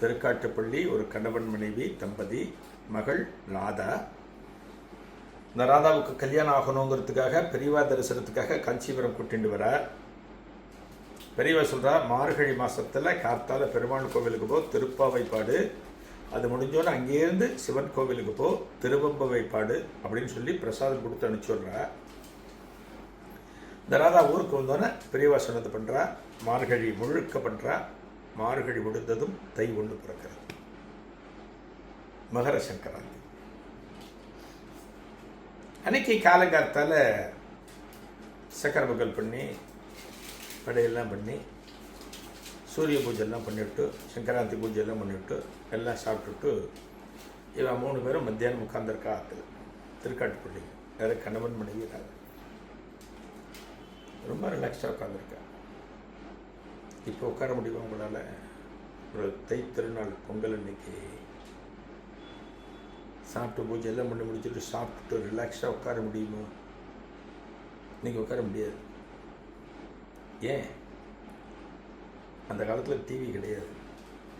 திருக்காட்டுப்பள்ளி ஒரு கணவன் மனைவி தம்பதி மகள் ராதா இந்த ராதாவுக்கு கல்யாணம் ஆகணுங்கிறதுக்காக பெரியவா தரிசனத்துக்காக காஞ்சிபுரம் கூட்டிட்டு வரார். பெரியவா சொல்கிறார் மார்கழி மாதத்தில் கார்த்தால பெருமாள் கோவிலுக்கு போ திருப்பாவைப்பாடு அது முடிஞ்சோன்னு அங்கேருந்து சிவன் கோவிலுக்கு போ திருவம்பவைப்பாடு அப்படின்னு சொல்லி பிரசாதம் கொடுத்து அனுப்பிச்சுடுறா இந்த ராதா ஊருக்கு வந்தோன்னே பெரியவா சொன்னது பண்ணுறா மார்கழி முழுக்க பண்ணுறா மார்கழி முடிந்ததும் தை ஒன்று பிறக்கிறது. மகர சங்கராந்தி. அன்னைக்கு காலங்காத்தால் சக்கர பொங்கல் பண்ணி படையெல்லாம் பண்ணி சூரிய பூஜைலாம் பண்ணிவிட்டு சங்கராந்தி பூஜையெல்லாம் பண்ணிவிட்டு எல்லாம் சாப்பிட்டுட்டு இவன் மூணு பேரும் மத்தியானம் உட்காந்துருக்கா ஆற்றுல திருக்காட்டுப்பள்ளி. வேறு கணவன் மனைவி ரொம்ப ரிலாக்ஸாக உட்காந்துருக்கா இப்போ உட்கார முடியுமா உங்களால்? ஒரு தை திருநாள் பொங்கல் அன்னைக்கு. சாப்பிட்டு பூஜை எல்லாம் பண்ணி முடிச்சுட்டு சாப்பிட்டுட்டு ரிலாக்ஸாக உட்கார முடியுமா? இன்றைக்கி உட்கார முடியாது. ஏன்? அந்த காலத்தில் டிவி கிடையாது.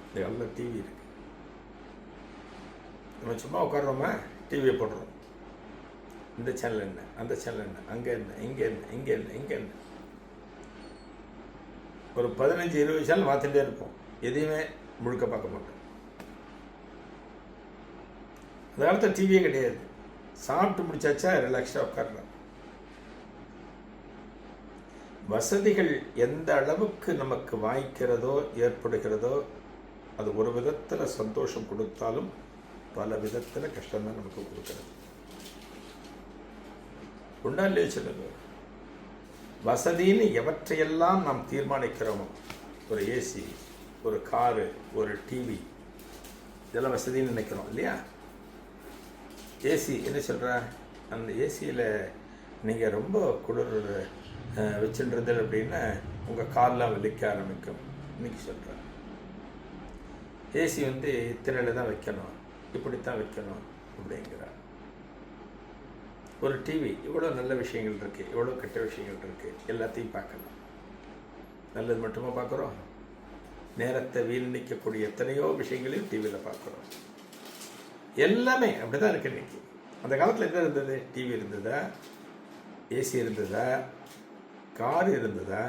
இந்த காலத்தில் டிவி இருக்குது நம்ம சும்மா உட்காடுறோமா டிவியை போடுறோம். இந்த சேனல் என்ன? அந்த சேனல் என்ன? அங்கே என்ன? இங்கே என்ன? இங்கே என்ன? இங்கே என்ன? ஒரு பதினஞ்சு இருபது சேனல் பார்த்துட்டே இருப்போம். எதையுமே முழுக்க பார்க்க மாட்டோம். அந்த காலத்தில் டிவியே கிடையாது. சாப்பிட்டு முடிச்சாச்சா ரிலாக்ஸாக உட்காடுறோம் வசதிகள் எந்த அளவுக்கு நமக்கு வாய்க்கிறதோ ஏற்படுகிறதோ அது ஒரு விதத்தில் சந்தோஷம் கொடுத்தாலும் பல விதத்தில் கஷ்டம்தான் நமக்கு கொடுக்கிறது. உண்டா இல்லையே வசதின்னு எவற்றையெல்லாம் நாம் தீர்மானிக்கிறோமோ ஒரு ஏசி ஒரு காரு ஒரு டிவி இதெல்லாம் வசதின்னு நினைக்கிறோம் இல்லையா? ஏசி என்ன சொல்கிற அந்த ஏசியில் நீங்கள் ரொம்ப குளிர் வச்சுன்றது அப்படின்னா உங்கள் கால்லாம் வலிக்க ஆரம்பிக்கும் இன்னைக்கு சொல்கிறேன் ஏசி வந்து இத்தனையில் தான் வைக்கணும் இப்படி தான் வைக்கணும் அப்படிங்கிறார். ஒரு டிவி இவ்வளோ நல்ல விஷயங்கள் இருக்குது இவ்வளோ கெட்ட விஷயங்கள் இருக்குது எல்லாத்தையும் பார்க்கலாம். நல்லது மட்டுமா பார்க்குறோம்? நேரத்தை வீணடிக்கக்கூடிய எத்தனையோ விஷயங்களையும் டிவியில் பார்க்குறோம். எல்லாமே அப்படி தான் இருக்குது இன்றைக்கி அந்த காலத்தில் என்ன இருந்தது? டிவி இருந்ததா? ஏசி இருந்ததா? கார் இருந்ததா?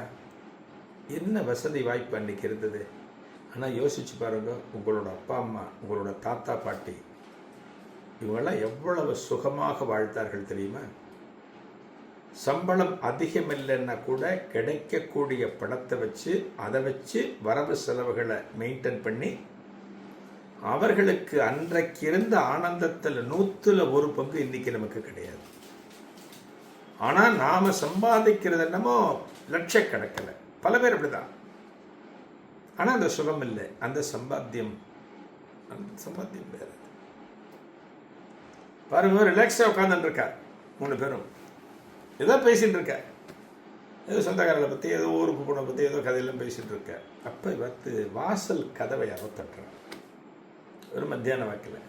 என்ன வசதி வாய்ப்பு அன்றைக்கி இருந்தது? ஆனால் யோசிச்சு பாருங்கள் உங்களோட அப்பா அம்மா உங்களோட தாத்தா பாட்டி இவங்கெல்லாம் எவ்வளவு சுகமாக வாழ்த்தார்கள் தெரியுமா? சம்பளம் அதிகம் இல்லைன்னா கூட கிடைக்கக்கூடிய பணத்தை வச்சு அதை வச்சு வரவு செலவுகளை மெயின்டைன் பண்ணி அவர்களுக்கு அன்றைக்கு இருந்த ஆனந்தத்தில் நூற்றில் ஒரு பங்கு இன்னைக்கு நமக்கு கிடையாது. ஆனால் நாம் சம்பாதிக்கிறது என்னமோ லட்சக்கணக்கில். பல பேர் அப்படிதான். ஆனால் அந்த சுகம் இல்லை அந்த சம்பாத்தியம் அந்த சம்பாத்தியம் வேறு. பாருங்க ரிலாக்ஸாக உட்காந்துட்டு மூணு பேரும். ஏதோ பேசிகிட்டு இருக்க ஏதோ சொந்தக்காரர்களை பற்றி ஏதோ ஊருக்கு போன பற்றி ஏதோ கதையெல்லாம் பேசிகிட்டு இருக்க அப்போ வந்து வாசல் கதவை யாரோ ஒரு மத்தியான வாக்கில்.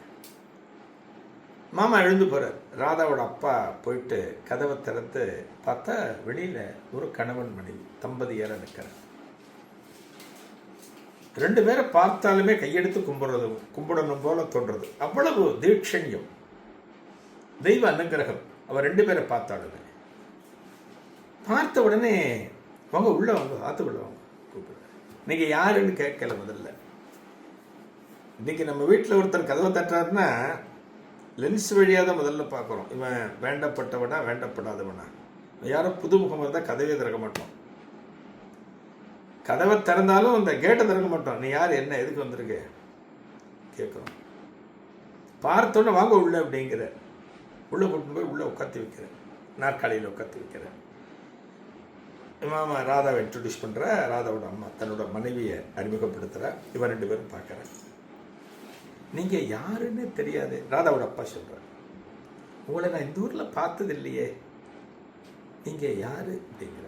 மாமா எழுந்து போகிறார் ராதாவோட அப்பா போயிட்டு கதவை திறந்து பார்த்தா வெளியில் ஒரு கணவன் மனைவி தம்பதியார நிற்கிறார் ரெண்டு பேரை பார்த்தாலுமே கையெடுத்து கும்பிடுறது கும்பிடணும் போல தோன்றது அவ்வளவு தீட்சண்யம். தெய்வ அனுகிரகம் அவர் ரெண்டு பேரை பார்த்தாடுங்க பார்த்த உடனே வாங்க உள்ள வாங்க ஆத்துக்குள்ள வாங்க கூப்பிடுறாரு நீங்க யாருன்னு கேட்கல முதல்ல. இன்னைக்கு நம்ம வீட்டில் ஒருத்தர் கதவை தட்டுறாருன்னா லென்ஸ் வழியாக தான் முதல்ல பார்க்குறோம். இவன் வேண்டப்பட்டவனா வேண்டப்படாதவனா? யாரும் புதுமுகம் இருந்தால் கதவே திறக்க மாட்டோம். கதவை திறந்தாலும் அந்த கேட்டை திறக்க மாட்டோம். நீ யார் என்ன எதுக்கு வந்திருக்க? கேட்குறோம். பார்த்தோன்னே வாங்க உள்ள அப்படிங்கிற உள்ளே கொண்டு போய் உள்ளே உட்காந்து வைக்கிறேன். நாற்காலியில் உட்காந்து வைக்கிறேன். மாமா ராதாவை இன்ட்ரடியூஸ் பண்ணுற ராதாவோட அம்மா தன்னோட மனைவியை அறிமுகப்படுத்துகிற இவன் ரெண்டு பேரும் பார்க்குறேன் நீங்கள் யாருன்னு தெரியாது. ராதாவோட அப்பா சொல்கிறார் உங்களை நான் இந்த ஊரில் பார்த்தது இல்லையே. நீங்கள் யார்? அப்படிங்கிற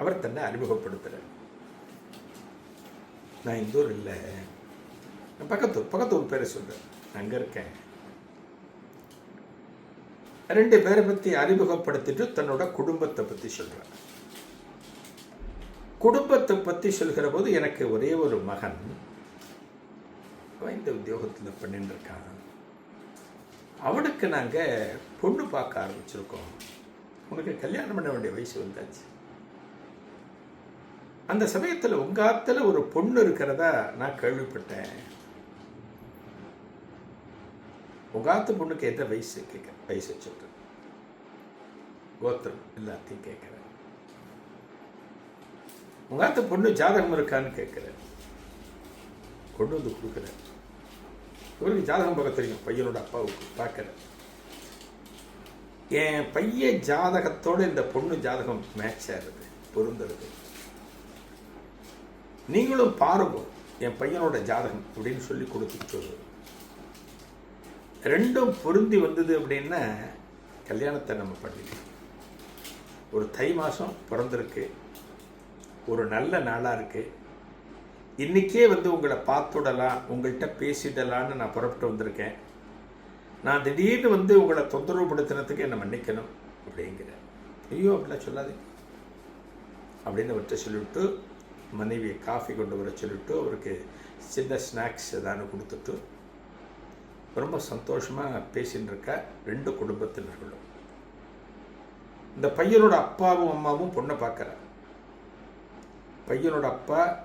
அவர் தன்னை அறிமுகப்படுத்துகிறார் நான் இந்த ஊர் இல்லை. நான் பக்கத்தூர் பக்கத்தூர் பேரை சொல்கிறேன் அங்கே இருக்கேன். ரெண்டு பேரை பற்றி அறிமுகப்படுத்திட்டு தன்னோட குடும்பத்தை பற்றி சொல்கிறார் குடும்பத்தை பற்றி சொல்கிற போது எனக்கு ஒரே ஒரு மகன். இந்த உத்தியோகத்தில் பண்ணிட்டு இருக்கான் அவனுக்கு நாங்கள் பொண்ணு பார்க்க ஆரம்பிச்சிருக்கோம். உனக்கு கல்யாணம் பண்ண வேண்டிய வயசு வந்தாச்சு. அந்த சமயத்தில் உங்கள் ஆத்தில் ஒரு பொண்ணு இருக்கிறதா நான் கேள்விப்பட்டேன். உங்க பொண்ணுக்கு எந்த வயசு கேட்க வயசு சொல்றேன் கோத்திரம் எல்லாத்தையும் கேட்குறேன். உங்காத்து பொண்ணு ஜாதகம் இருக்கான்னு கேட்குறேன். கொண்டு வந்து கொடுக்குறேன். இவருக்கு ஜாதகம் பார்க்க தெரியும். பையனோட அப்பாவுக்கு பார்க்குறேன். என் பையன் ஜாதகத்தோட இந்த பொண்ணு ஜாதகம் மேட்ச் ஆகுது பொருந்துறது நீங்களும் பாருங்க என் பையனோட ஜாதகம் அப்படின்னு சொல்லி கொடுத்துட்டு ரெண்டும் பொருந்தி வந்தது அப்படின்னா கல்யாணத்தை நம்ம பண்ணிக்கலாம். ஒரு தை மாதம் பிறந்திருக்கு. ஒரு நல்ல நாளாக இருக்குது இன்னைக்கே வந்து உங்களை பார்த்துடலாம் உங்கள்கிட்ட பேசிடலான்னு நான் புறப்பட்டு வந்திருக்கேன். நான் திடீர்னு வந்து உங்களை தொந்தரவுப்படுத்தினதுக்கு என்னை மன்னிக்கணும் அப்படிங்கிறேன் ஐயோ அப்படிலாம் சொல்லாதீங்க. அப்படின்னு அவர்கிட்ட சொல்லிவிட்டு மனைவியை காஃபி கொண்டு வர சொல்லிவிட்டு அவருக்கு சின்ன ஸ்நாக்ஸ் ஏதானு கொடுத்துட்டு ரொம்ப சந்தோஷமாக பேசின்னு இருக்க ரெண்டு குடும்பத்தினர்களும். இந்த பையனோட அப்பாவும் அம்மாவும் பொண்ணை பார்க்குறார் பையனோட அப்பா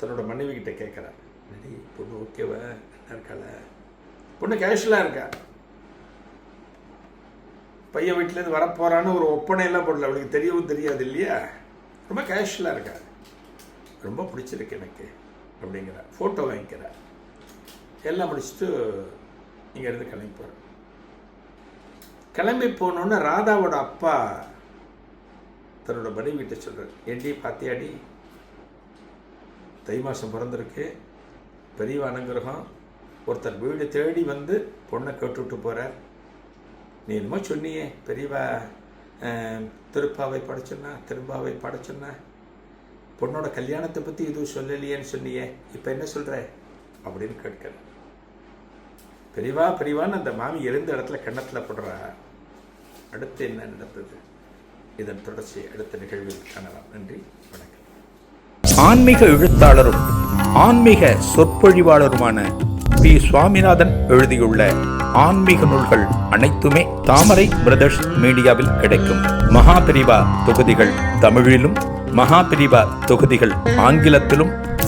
தன்னோட மனைவி கிட்ட கேட்குறார் நடி பொண்ணு ஓகேவா நல்லா இருக்காள? பொண்ணு கேஷுவலாக இருக்கா? பையன் வீட்டிலேருந்து வரப்போகிறான்னு ஒரு ஒப்பனையெல்லாம் போடல. அவளுக்கு தெரியவும் தெரியாது இல்லையா? ரொம்ப கேஷுவலாக இருக்கா? ரொம்ப பிடிச்சிருக்கு எனக்கு அப்படிங்கிறார். ஃபோட்டோ வாங்கிக்கிறார். எல்லாம் முடிச்சுட்டு இங்கேருந்து கிளம்பி போகிறேன் கிளம்பி போனோன்னே ராதாவோட அப்பா தன்னோட மனைவி வீட்டை சொல்கிறார் ஏண்டி பாத்தியாடி? தை மாதம் பிறந்திருக்கு. பெரியவ அனுகிரகம். ஒருத்தர் வீடு தேடி வந்து பொண்ணை கேட்டுவிட்டு போகிறார் நீ என்னமோ சொன்னியே பெரியவா திருப்பாவை படைச்சுன்னா திரும்பாவை படைச்சுன்னா. பொண்ணோட கல்யாணத்தை பற்றி எதுவும் சொல்லலையேன்னு சொன்னியே. இப்போ என்ன சொல்கிற அப்படின்னு கேட்கிறேன் பெரியவா பெரியவான்னு அந்த மாமி எழுந்த இடத்துல கன்னத்தில் போடுறா. அடுத்து என்ன நடந்தது? இதன் தொடர்ச்சி அடுத்த நிகழ்வில் காணலாம். நன்றி வணக்கம். ஆன்மீக எழுத்தாளரும் ஆன்மீக சொற்பொழிவாளருமான பி. சுவாமிநாதன் எழுதியுள்ள ஆன்மீக நூல்கள் அனைத்துமே தாமரை பிரதர்ஸ் மீடியாவில் கிடைக்கும். மகாபிரிவா தொகுதிகள் தமிழிலும் மகாபிரிவா தொகுதிகள் ஆங்கிலத்திலும்